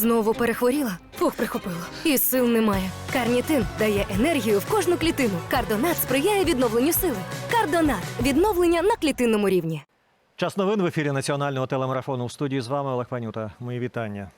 Знову перехворіла? Фух, прихопило. І сил немає. Карнітин дає енергію в кожну клітину. Кардонат сприяє відновленню сили. Кардонат відновлення на клітинному рівні. Час новин в ефірі національного телемарафону. В студії з вами Олег Панюта. Мої вітання.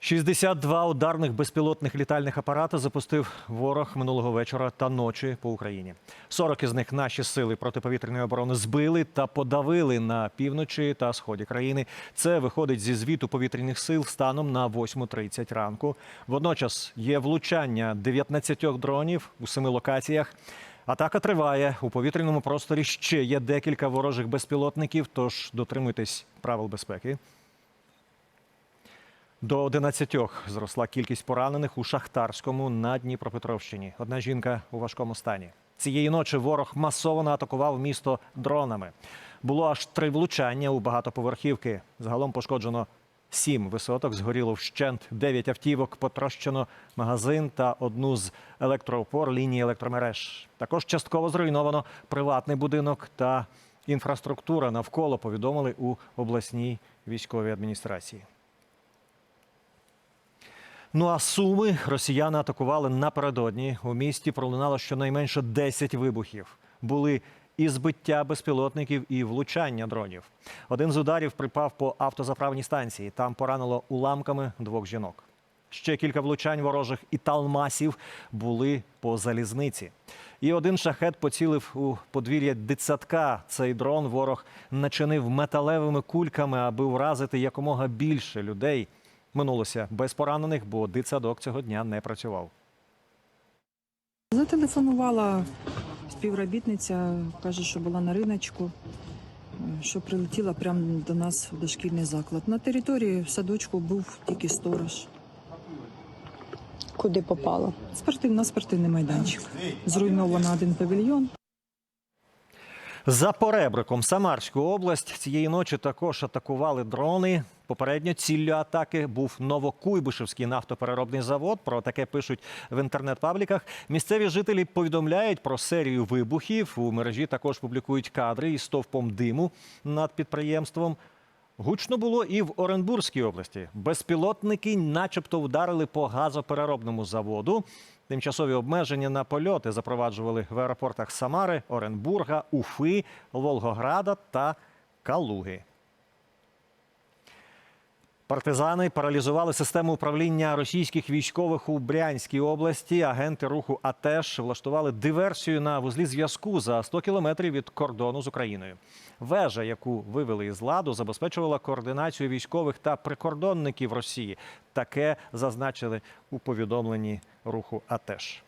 62 ударних безпілотних літальних апарати запустив ворог минулого вечора та ночі по Україні. 40 із них наші сили протиповітряної оборони збили та подавили на півночі та сході країни. Це виходить зі звіту повітряних сил станом на 8.30 ранку. Водночас є влучання 19 дронів у семи локаціях. Атака триває у повітряному просторі. Ще є декілька ворожих безпілотників. Тож дотримуйтесь правил безпеки. До 11 зросла кількість поранених у Шахтарському на Дніпропетровщині. Одна жінка у важкому стані. Цієї ночі ворог масово атакував місто дронами. Було аж три влучання у багатоповерхівки. Загалом пошкоджено сім висоток, згоріло вщент, дев'ять автівок, потрощено магазин та одну з електроопор лінії електромереж. Також частково зруйновано приватний будинок та інфраструктура навколо повідомили у обласній військовій адміністрації. Ну а суми росіяни атакували напередодні. У місті пролунало щонайменше 10 вибухів. Були і збиття безпілотників, і влучання дронів. Один з ударів припав по автозаправній станції. Там поранило уламками двох жінок. Ще кілька влучань ворожих і талмасів були по залізниці. І один шахет поцілив у подвір'я дитсадка. Цей дрон ворог начинив металевими кульками, аби вразити якомога більше людей. Минулося без поранених, бо дитсадок цього дня не працював. Зателефонувала співробітниця, каже, що була на риночку, що прилетіла прямо до нас в дошкільний заклад. На території в садочку був тільки сторож. Куди попало? Спортив, на спортивний майданчик. Зруйновано один павільйон. За поребриком Самарську область цієї ночі також атакували дрони. Попередньо ціллю атаки був Новокуйбишевський нафтопереробний завод. Про таке пишуть в інтернет-пабліках. Місцеві жителі повідомляють про серію вибухів. У мережі також публікують кадри із стовпом диму над підприємством. Гучно було і в Оренбурзькій області. Безпілотники, начебто, вдарили по газопереробному заводу. Тимчасові обмеження на польоти запроваджували в аеропортах Самари, Оренбурга, Уфи, Волгограда та Калуги. Партизани паралізували систему управління російських військових у Брянській області. Агенти руху АТЕШ влаштували диверсію на вузлі зв'язку за 100 кілометрів від кордону з Україною. Вежа, яку вивели із ладу, забезпечувала координацію військових та прикордонників Росії. Таке зазначили у повідомленні руху АТЕШ.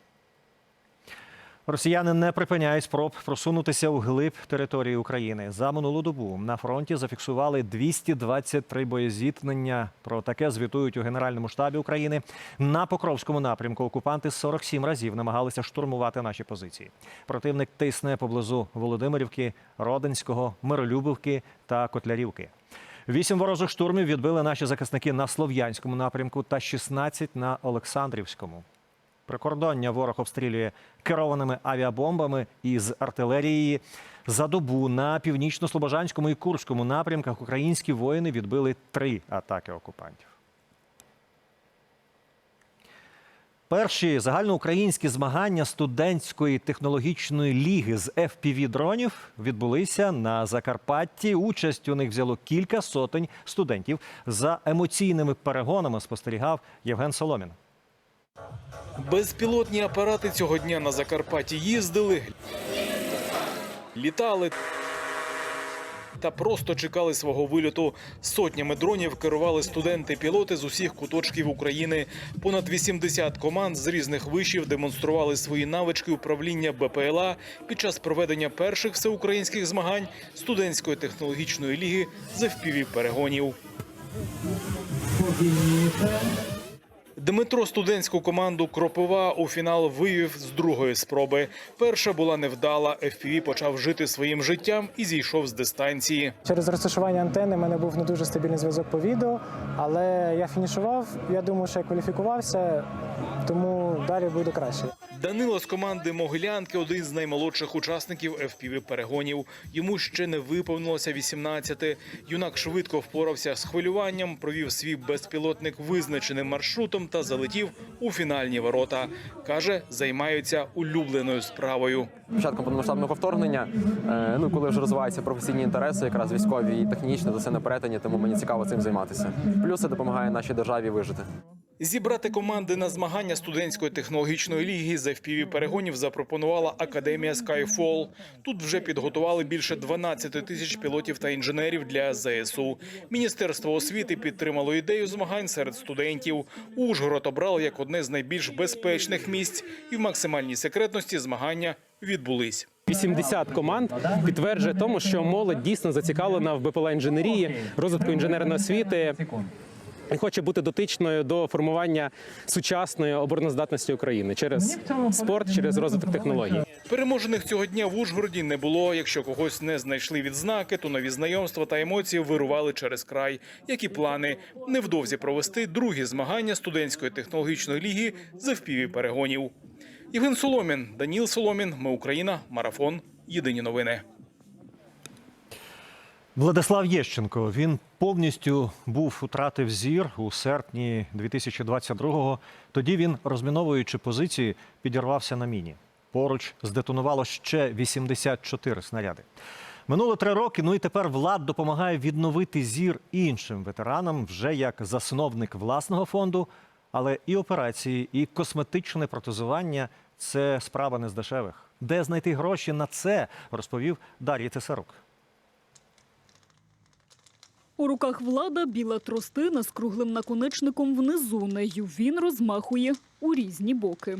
Росіяни не припиняють спроб просунутися у глиб території України. За минулу добу на фронті зафіксували 223 боєзіткнення. Про таке звітують у Генеральному штабі України. На Покровському напрямку окупанти 47 разів намагалися штурмувати наші позиції. Противник тисне поблизу Володимирівки, Родинського, Миролюбівки та Котлярівки. Вісім ворожих штурмів відбили наші захисники на Слов'янському напрямку та 16 на Олександрівському. Прикордоння ворог обстрілює керованими авіабомбами із артилерії. За добу на північно-слобожанському і Курському напрямках українські воїни відбили три атаки окупантів. Перші загальноукраїнські змагання студентської технологічної ліги з fpv дронів відбулися на Закарпатті. Участь у них взяло кілька сотень студентів. За емоційними перегонами спостерігав Євген Соломін. Безпілотні апарати цього дня на Закарпатті їздили, літали та просто чекали свого вильоту. Сотнями дронів керували студенти-пілоти з усіх куточків України. Понад 80 команд з різних вишів демонстрували свої навички управління БПЛА під час проведення перших всеукраїнських змагань студентської технологічної ліги з FPV перегонів. Дмитро студентську команду Кропива у фінал вивів з другої спроби. Перша була невдала. FPV почав жити своїм життям і зійшов з дистанції. Через розташування антени в мене був не дуже стабільний зв'язок по відео, але я фінішував. Я думаю, що я кваліфікувався, тому далі буде краще. Данило з команди Могилянки один з наймолодших учасників fpv перегонів. Йому ще не виповнилося 18. Юнак швидко впорався з хвилюванням, провів свій безпілотник визначеним маршрутом та залетів у фінальні ворота. Каже, займаються улюбленою справою. Початком повномасштабного вторгнення, е, ну коли вже розвиваються професійні інтереси, якраз військові і технічні, то це на перетині, тому мені цікаво цим займатися. Плюс це допомагає нашій державі вижити. Зібрати команди на змагання студентської технологічної ліги з fpv перегонів запропонувала академія Skyfall. Тут вже підготували більше 12 тисяч пілотів та інженерів для ЗСУ. Міністерство освіти підтримало ідею змагань серед студентів. Ужгород обрали як одне з найбільш безпечних місць, і в максимальній секретності змагання відбулись. 80 команд підтверджує тому, що молодь дійсно зацікавлена в БПЛА інженерії, розвитку інженерної освіти і хоче бути дотичною до формування сучасної обороноздатності України через спорт, через розвиток технологій. Переможених цього дня в Ужгороді не було. Якщо когось не знайшли відзнаки, то нові знайомства та емоції вирували через край. Які плани невдовзі провести другі змагання студентської технологічної ліги з FPV перегонів. Євген Соломін, Даніл Соломін. Ми Україна. Марафон. Єдині новини. Владислав Єщенко. Він повністю був втратив зір у серпні 2022-го. Тоді він, розміновуючи позиції, підірвався на міні. Поруч здетонувало ще 84 снаряди. Минуло три роки. Ну і тепер влад допомагає відновити зір іншим ветеранам вже як засновник власного фонду. Але і операції, і косметичне протезування це справа не з дешевих. Де знайти гроші на це, розповів Дар'я Цесарук. У руках влада біла тростина з круглим наконечником внизу. Нею він розмахує у різні боки.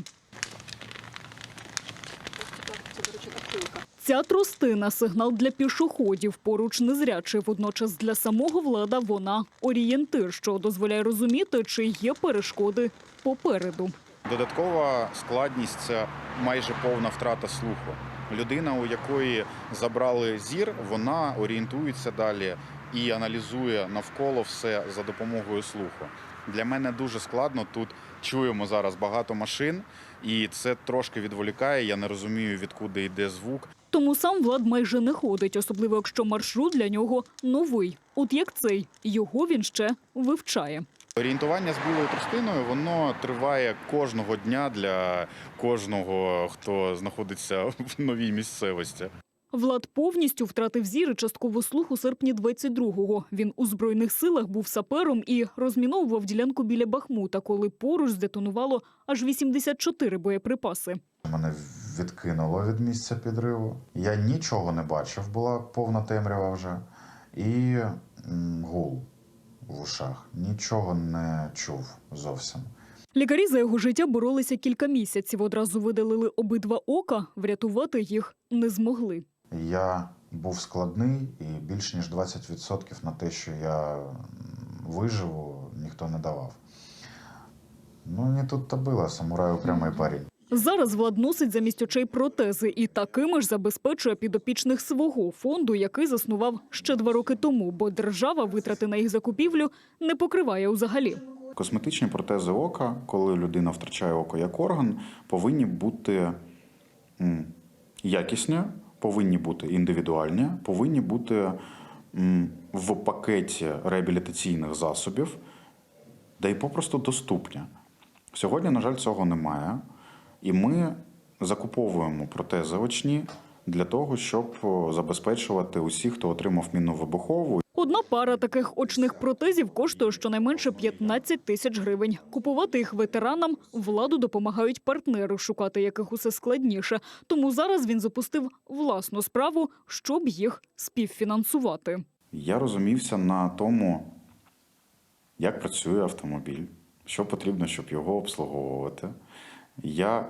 Ця тростина сигнал для пішоходів. Поруч незрячий. Водночас для самого влада вона орієнтир, що дозволяє розуміти, чи є перешкоди попереду. Додаткова складність це майже повна втрата слуху. Людина, у якої забрали зір, вона орієнтується далі і аналізує навколо все за допомогою слуху. Для мене дуже складно. Тут чуємо зараз багато машин, і це трошки відволікає. Я не розумію, відкуди йде звук. Тому сам Влад майже не ходить, особливо якщо маршрут для нього новий. От як цей, його він ще вивчає. Орієнтування з білою тростиною воно триває кожного дня для кожного, хто знаходиться в новій місцевості. Влад повністю втратив зір і частково слух у серпні 22-го. Він у збройних силах був сапером і розміновував ділянку біля Бахмута, коли поруч здетонувало аж 84 боєприпаси. Мене відкинуло від місця підриву. Я нічого не бачив, була повна темрява вже. І гул в ушах. Нічого не чув зовсім. Лікарі за його життя боролися кілька місяців. Одразу видалили обидва ока. Врятувати їх не змогли. Я був складний і більш ніж 20% на те, що я виживу, ніхто не давав. Ну, не тут-то було, самурай упрямий парень. Зараз Влад носить замість очей протези і такими ж забезпечує підопічних свого фонду, який заснував ще два роки тому, бо держава витрати на їх закупівлю не покриває взагалі. Косметичні протези ока, коли людина втрачає око як орган, повинні бути якісні, повинні бути індивідуальні, повинні бути в пакеті реабілітаційних засобів, де й попросту доступні. Сьогодні, на жаль, цього немає. І ми закуповуємо протези очні для того, щоб забезпечувати усіх, хто отримав мінну вибухову Одна пара таких очних протезів коштує щонайменше 15 тисяч гривень. Купувати їх ветеранам владу допомагають партнери, шукати яких усе складніше. Тому зараз він запустив власну справу, щоб їх співфінансувати. Я розумівся на тому, як працює автомобіль, що потрібно, щоб його обслуговувати. Я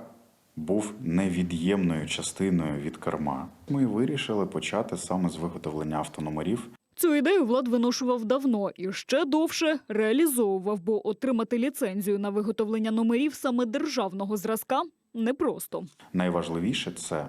був невід'ємною частиною від керма. Ми вирішили почати саме з виготовлення автономерів. Цю ідею Влад виношував давно і ще довше реалізовував, бо отримати ліцензію на виготовлення номерів саме державного зразка непросто. Найважливіше це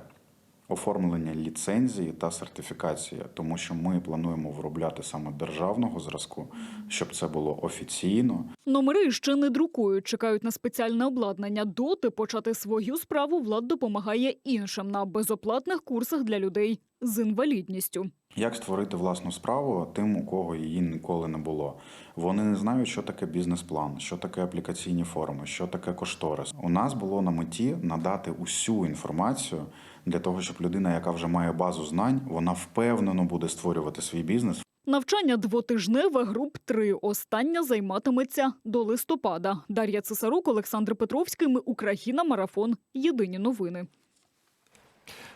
оформлення ліцензії та сертифікації, тому що ми плануємо виробляти саме державного зразку, щоб це було офіційно, Номери ще не друкують, чекають на спеціальне обладнання. Доти почати свою справу влад допомагає іншим на безоплатних курсах для людей з інвалідністю. Як створити власну справу тим, у кого її ніколи не було? Вони не знають, що таке бізнес-план, що таке аплікаційні форми, що таке кошторис. У нас було на меті надати усю інформацію для того, щоб людина, яка вже має базу знань, вона впевнено буде створювати свій бізнес. Навчання двотижневе груп 3. Остання займатиметься до листопада. Дар'я Цесарук, Олександр Петровський. Ми Україна. Марафон. Єдині новини.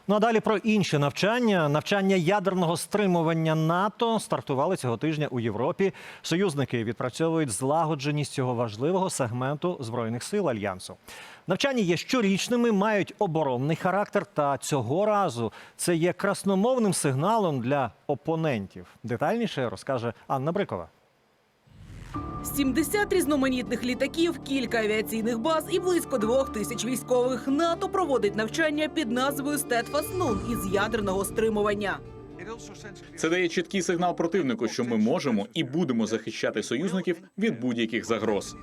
Ну а далі про інші навчання. Навчання ядерного стримування НАТО стартували цього тижня у Європі. Союзники відпрацьовують злагодженість цього важливого сегменту збройних сил альянсу. Навчання є щорічними, мають оборонний характер. Та цього разу це є красномовним сигналом для опонентів. Детальніше розкаже Анна Брикова. 70 різноманітних літаків, кілька авіаційних баз і близько двох тисяч військових. НАТО проводить навчання під назвою Стетфас Нун із ядерного стримування. Це дає чіткий сигнал противнику, що ми можемо і будемо захищати союзників від будь-яких загроз.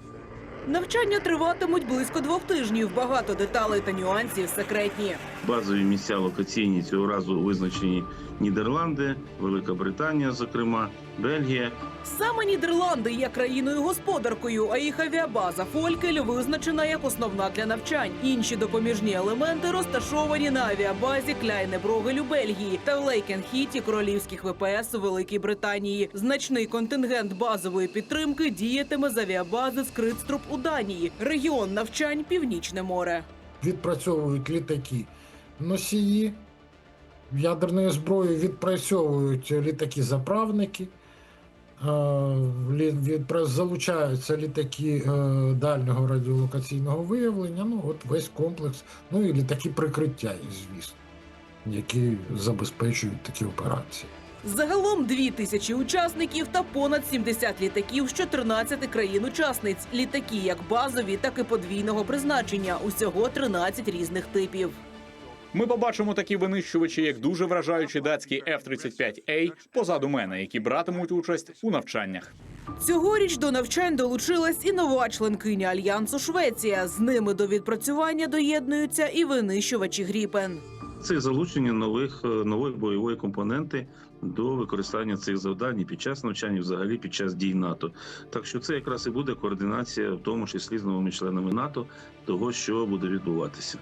Навчання триватимуть близько двох тижнів. Багато деталей та нюансів секретні. Базові місця локаційні цього разу визначені Нідерланди, Велика Британія, зокрема, Бельгія. Саме Нідерланди є країною-господаркою, а їх авіабаза Фолькель визначена як основна для навчань. Інші допоміжні елементи розташовані на авіабазі Кляйне-Брогель у Бельгії та в Лейкенхіті королівських ВПС у Великій Британії. Значний контингент базової підтримки діятиме з авіабази Скритструп у Данії. Регіон навчань Північне море. відпрацьовують літаки носії ядерної зброї, відпрацьовують літаки-заправники, е, залучаються літаки е, дальнього радіолокаційного виявлення. Ну, от весь комплекс, ну і літаки прикриття, звісно, які забезпечують такі операції. Загалом дві тисячі учасників та понад 70 літаків з 14 країн-учасниць. Літаки як базові, так і подвійного призначення. Усього 13 різних типів. Ми побачимо такі винищувачі, як дуже вражаючий датський F-35A позаду мене, які братимуть участь у навчаннях. Цьогоріч до навчань долучилась і нова членкиня альянсу Швеція. З ними до відпрацювання доєднуються і винищувачі Гріпен. Це залучення нових е, нової бойової компоненти до використання цих завдань і під час навчання, і взагалі під час дій НАТО. Так що це якраз і буде координація, в тому числі з новими членами НАТО, того, що буде відбуватися.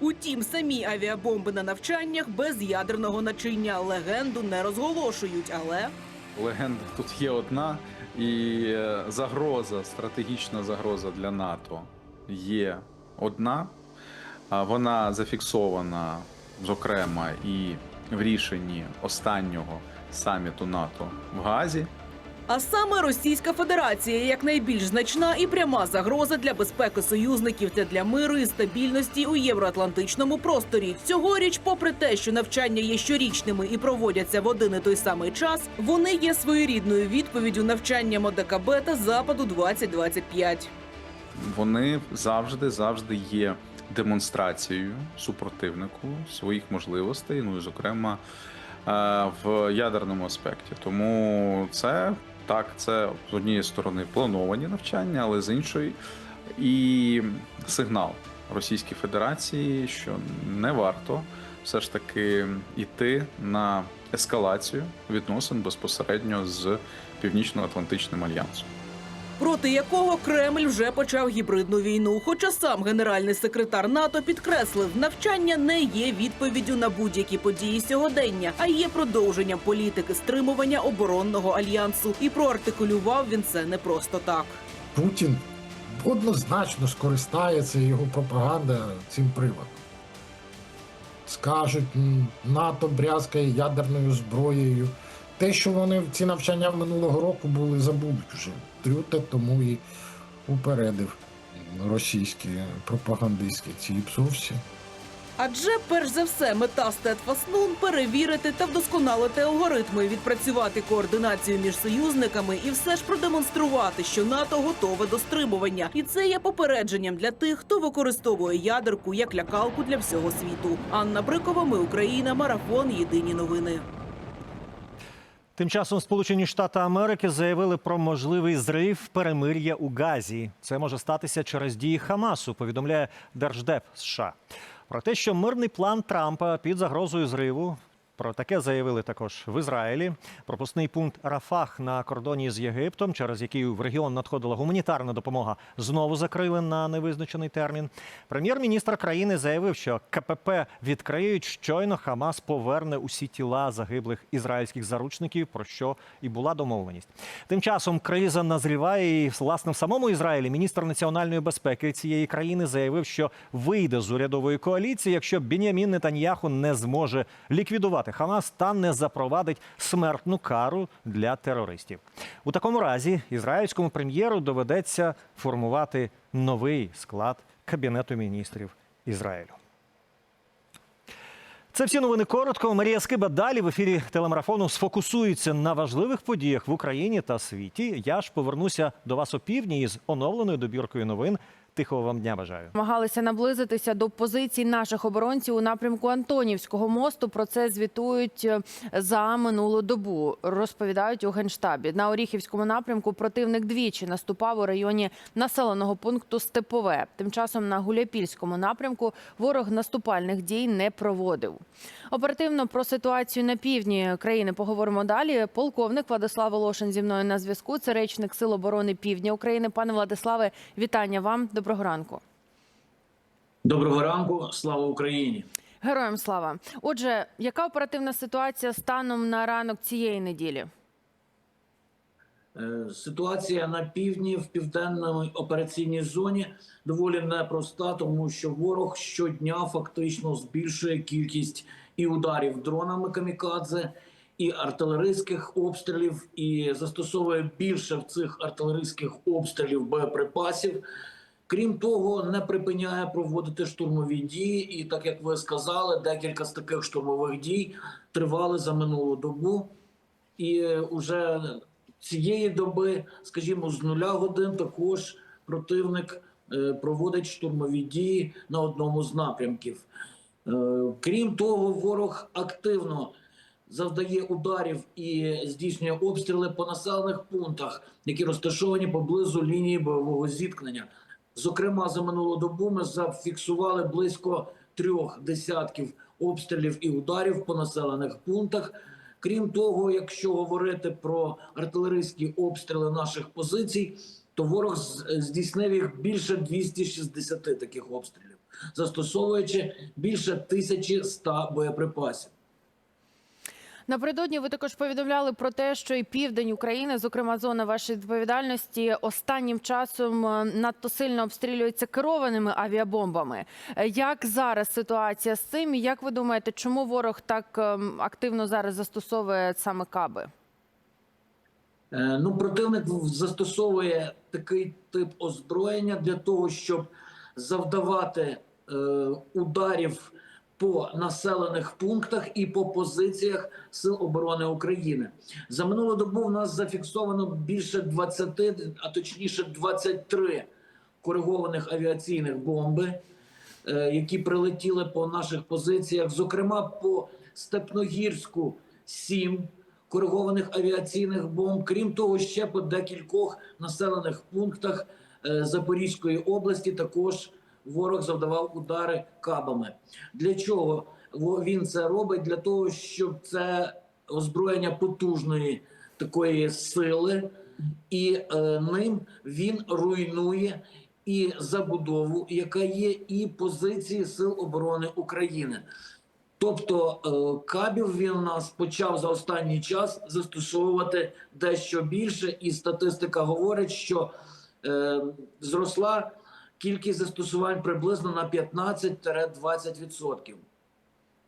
Утім, самі авіабомби на навчаннях без ядерного начиння легенду не розголошують, але Легенда тут є одна, і е, загроза, стратегічна загроза для НАТО є одна. Вона зафіксована, зокрема, і в рішенні останнього саміту НАТО в Газі. А саме Російська Федерація як найбільш значна і пряма загроза для безпеки союзників та для миру і стабільності у євроатлантичному просторі. Цьогоріч, попри те, що навчання є щорічними і проводяться в один і той самий час, вони є своєрідною відповіддю навчанням ОДКБ та Западу 2025. Вони завжди завжди є демонстрацією супротивнику своїх можливостей, ну і зокрема е, в ядерному аспекті. Тому це так, це з однієї сторони плановані навчання, але з іншої і сигнал Російській Федерації, що не варто все ж таки йти на ескалацію відносин безпосередньо з Північно-Атлантичним альянсом. Проти якого Кремль вже почав гібридну війну. Хоча сам генеральний секретар НАТО підкреслив, навчання не є відповіддю на будь-які події сьогодення, а є продовженням політики стримування оборонного альянсу. І проартикулював він це не просто так. Путін однозначно скористається його пропаганда цим приводом. Скажуть, НАТО брязкає ядерною зброєю. Те, що вони ці навчання минулого року були, забудуть вже. Трюте тому і упередив російські пропагандистські ці псовці. Адже перш за все мета Стетфаснун перевірити та вдосконалити алгоритми, відпрацювати координацію між союзниками і все ж продемонструвати, що НАТО готове до стримування. І це є попередженням для тих, хто використовує ядерку як лякалку для всього світу. Анна Брикова, ми Україна, марафон. Єдині новини. Тим часом Сполучені Штати Америки заявили про можливий зрив перемир'я у Газі. Це може статися через дії Хамасу, повідомляє Держдеп США. Про те, що мирний план Трампа під загрозою зриву. Про таке заявили також в Ізраїлі. Пропускний пункт Рафах на кордоні з Єгиптом, через який в регіон надходила гуманітарна допомога, знову закрили на невизначений термін. Прем'єр-міністр країни заявив, що КПП відкриють щойно Хамас поверне усі тіла загиблих ізраїльських заручників, про що і була домовленість. Тим часом криза назріває і власне в самому Ізраїлі. Міністр національної безпеки цієї країни заявив, що вийде з урядової коаліції, якщо Бінямін Нетаньяху не зможе ліквідувати Хамас та не запровадить смертну кару для терористів. У такому разі ізраїльському прем'єру доведеться формувати новий склад кабінету міністрів Ізраїлю. Це всі новини коротко. Марія Скиба далі в ефірі телемарафону сфокусується на важливих подіях в Україні та світі. Я ж повернуся до вас опівдні із оновленою добіркою новин. Тихого вам дня бажаю. Намагалися наблизитися до позицій наших оборонців у напрямку Антонівського мосту. Про це звітують е, за минулу добу. Розповідають у генштабі. На Оріхівському напрямку противник двічі наступав у районі населеного пункту Степове. Тим часом на Гуляпільському напрямку ворог наступальних дій не проводив. Оперативно про ситуацію на півдні країни поговоримо далі. Полковник Владислав Волошин зі мною на зв'язку. Це речник Сил оборони Півдня України. Пане Владиславе, вітання вам. Доброго ранку. Доброго ранку, слава Україні. Героям слава. Отже, яка оперативна ситуація станом на ранок цієї неділі? Е, Ситуація на півдні в південній операційній зоні доволі непроста, тому що ворог щодня фактично збільшує кількість і ударів дронами камікадзе, і артилерійських обстрілів, і застосовує більше в цих артилерійських обстрілів боєприпасів. Крім того, не припиняє проводити штурмові дії. І так як ви сказали, декілька з таких штурмових дій тривали за минулу добу. І е, уже цієї доби, скажімо, з нуля годин також противник е, проводить штурмові дії на одному з напрямків. Е, Крім того, ворог активно завдає ударів і здійснює обстріли по населених пунктах, які розташовані поблизу лінії бойового зіткнення. Зокрема, за минулу добу ми зафіксували близько трьох десятків обстрілів і ударів по населених пунктах. Крім того, якщо говорити про артилерійські обстріли наших позицій, то ворог здійснив їх більше 260 таких обстрілів, застосовуючи більше 1100 боєприпасів. Напередодні ви також повідомляли про те, що і південь України, зокрема зона вашої відповідальності, останнім часом е, надто сильно обстрілюється керованими авіабомбами. Е, Як зараз ситуація з цим? І як ви думаєте, чому ворог так ем, активно зараз застосовує саме каби? Е, Ну, противник застосовує такий тип озброєння для того, щоб завдавати е, ударів по населених пунктах і по позиціях Сил оборони України. За минулу добу в нас зафіксовано більше 20, а точніше 23 коригованих авіаційних бомби, е, які прилетіли по наших позиціях, зокрема по Степногірську 7 коригованих авіаційних бомб. Крім того, ще по декількох населених пунктах е, Запорізької області також ворог завдавав удари кабами. Для чого він це робить? Для того, щоб це озброєння потужної такої сили, і е, ним він руйнує і забудову, яка є, і позиції Сил оборони України. Тобто е, кабів він нас почав за останній час застосовувати дещо більше, і статистика говорить, що е, зросла кількість застосувань приблизно на 15-20%.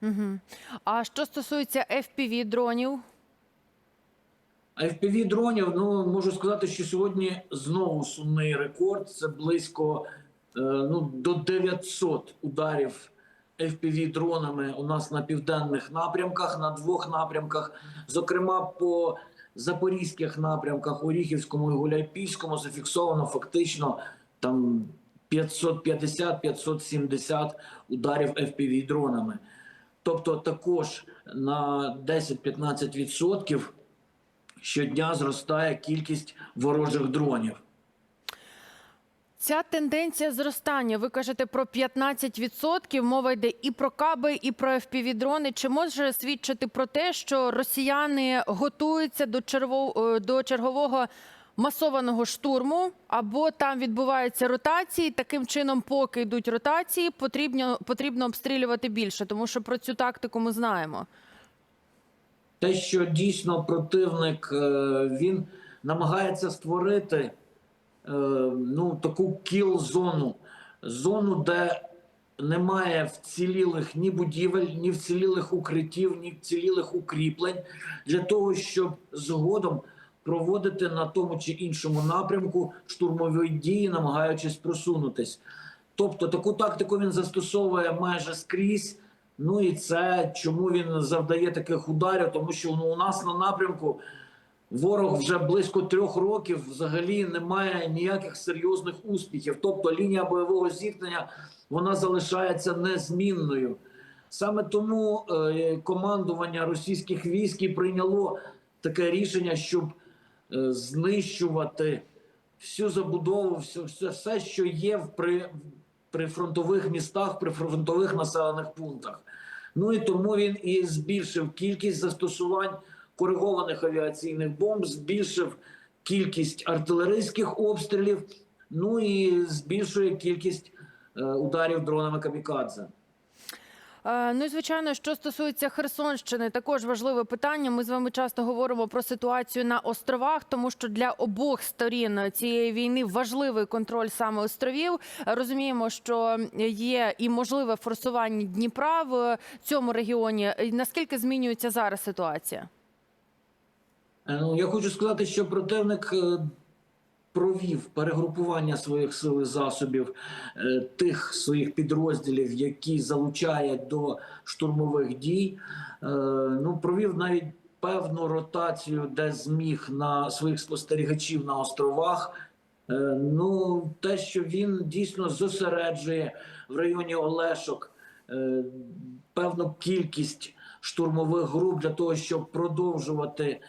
Угу. А що стосується fpv дронів? А fpv дронів, ну можу сказати, що сьогодні знову сумний рекорд. Це близько е, ну, до 900 ударів fpv дронами у нас на південних напрямках, на двох напрямках, зокрема по запорізьких напрямках, Оріхівському і Гуляйпільському зафіксовано фактично там 550-570 ударів fpv дронами. Тобто також на 10-15% щодня зростає кількість ворожих дронів. Ця тенденція зростання, ви кажете про 15%, мова йде і про каби, і про FPV-дрони. Чи може свідчити про те, що росіяни готуються до, чергового масованого штурму, або там відбуваються ротації, таким чином, поки йдуть ротації, потрібно, потрібно обстрілювати більше, тому що про цю тактику ми знаємо. Те, що дійсно противник е, він намагається створити е, ну, таку кіл-зону, зону, де немає вцілілих ні будівель, ні вцілілих укриттів, ні вцілілих укріплень для того, щоб згодом проводити на тому чи іншому напрямку штурмові дії, намагаючись просунутись. Тобто таку тактику він застосовує майже скрізь. Ну і це чому він завдає таких ударів, тому що ну, у нас на напрямку ворог вже близько трьох років взагалі не має ніяких серйозних успіхів. Тобто лінія бойового зіткнення вона залишається незмінною. Саме тому е, командування російських військ прийняло таке рішення, щоб знищувати всю забудову, все, все, все що є в при, при фронтових містах, при фронтових населених пунктах. Ну і тому він і збільшив кількість застосувань коригованих авіаційних бомб, збільшив кількість артилерійських обстрілів, ну і збільшує кількість е, ударів дронами камікадзе. Е, Ну і звичайно, що стосується Херсонщини, також важливе питання. Ми з вами часто говоримо про ситуацію на островах, тому що для обох сторін цієї війни важливий контроль саме островів. Розуміємо, що є і можливе форсування Дніпра в цьому регіоні. Наскільки змінюється зараз ситуація? Е, Ну, я хочу сказати, що противник е, провів перегрупування своїх сил і засобів е, тих своїх підрозділів, які залучає до штурмових дій. Е, Ну, провів навіть певну ротацію, де зміг на своїх спостерігачів на островах. Е, Ну, те, що він дійсно зосереджує в районі Олешок певну кількість штурмових груп для того, щоб продовжувати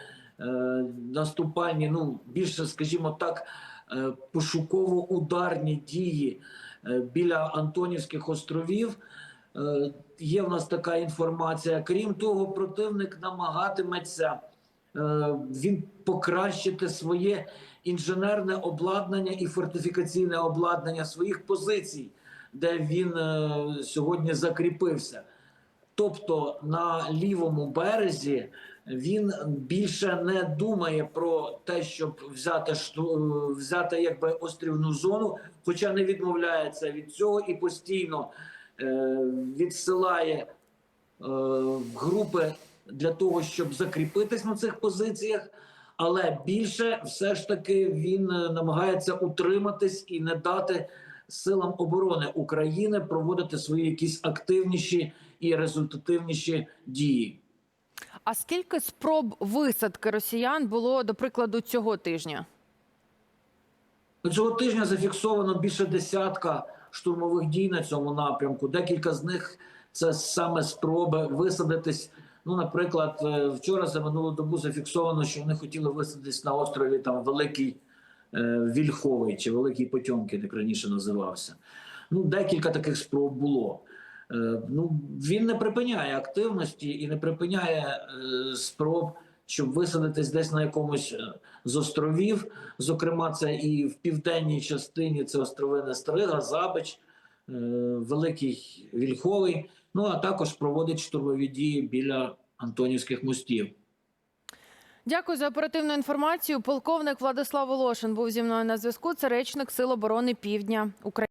наступальні, ну більше, скажімо так, е, пошуково-ударні дії е, біля Антонівських островів. Е, Є в нас така інформація. Крім того, противник намагатиметься е, він покращити своє інженерне обладнання і фортифікаційне обладнання своїх позицій, де він е, сьогодні закріпився. Тобто на лівому березі він більше не думає про те, щоб взяти шту- взяти якби острівну зону, хоча не відмовляється від цього і постійно е, відсилає е, групи для того, щоб закріпитись на цих позиціях. Але більше все ж таки він е, намагається утриматись і не дати силам оборони України проводити свої якісь активніші і результативніші дії. А скільки спроб висадки росіян було до прикладу цього тижня? Цього тижня зафіксовано більше десятка штурмових дій на цьому напрямку. Декілька з них це саме спроби висадитись. Ну, наприклад, е, вчора за минулу добу зафіксовано, що вони хотіли висадитись на острові там Великий е, Вільховий чи Великий Потьомкін, як раніше називався. Ну, декілька таких спроб було. Е, ну, він не припиняє активності і не припиняє е, спроб, щоб висадитись десь на якомусь е, з островів. Зокрема, це і в південній частині це острови Нестрига, Забич, Великий Вільховий. Ну а також проводить штурмові дії біля Антонівських мостів. Дякую за оперативну інформацію. Полковник Владислав Волошин був зі мною на зв'язку. Це речник Сил оборони Півдня України.